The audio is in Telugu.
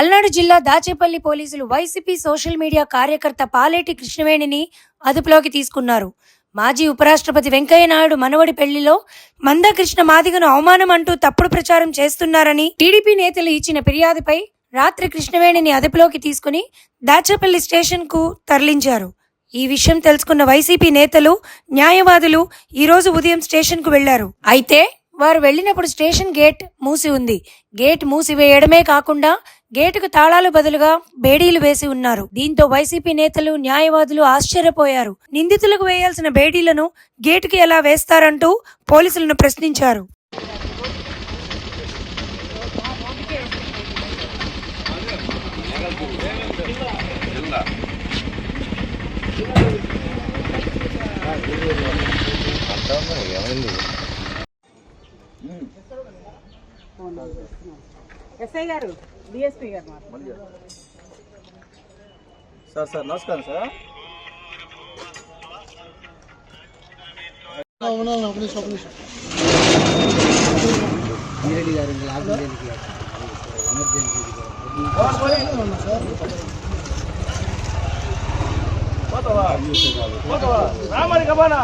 పల్నాడు జిల్లా దాచేపల్లి పోలీసులు వైసీపీ సోషల్ మీడియా కార్యకర్త పాలేటి కృష్ణవేణిని అదుపులోకి తీసుకున్నారు. మాజీ ఉపరాష్ట్రపతి వెంకయ్య నాయుడు మనవడి పెళ్ళిలో మందకృష్ణ మాదిగను అవమానం అంటూ తప్పుడు ప్రచారం చేస్తున్నారని టీడీపీ నేతలు ఇచ్చిన ఫిర్యాదుపై రాత్రి కృష్ణవేణిని అదుపులోకి తీసుకుని దాచేపల్లి స్టేషన్కు తరలించారు. ఈ విషయం తెలుసుకున్న వైసీపీ నేతలు న్యాయవాదులు ఈరోజు ఉదయం స్టేషన్కు వెళ్ళారు. అయితే వారు వెళ్ళినప్పుడు స్టేషన్ గేట్ మూసి ఉంది. గేట్ మూసివేయడమే కాకుండా గేటుకు తాళాలు బదులుగా బేడీలు వేసి ఉన్నారు. దీంతో వైసీపీ నేతలు న్యాయవాదులు ఆశ్చర్యపోయారు. నిందితులకు వేయాల్సిన బేడీలను గేటుకి ఎలా వేస్తారంటూ పోలీసులను ప్రశ్నించారు. ఎస్ఐ గారు డిఎస్పీ గారు మాట్లాడు సార్ సార్ నమస్కారం సార్ పోతావా పోతావా రామని కబానా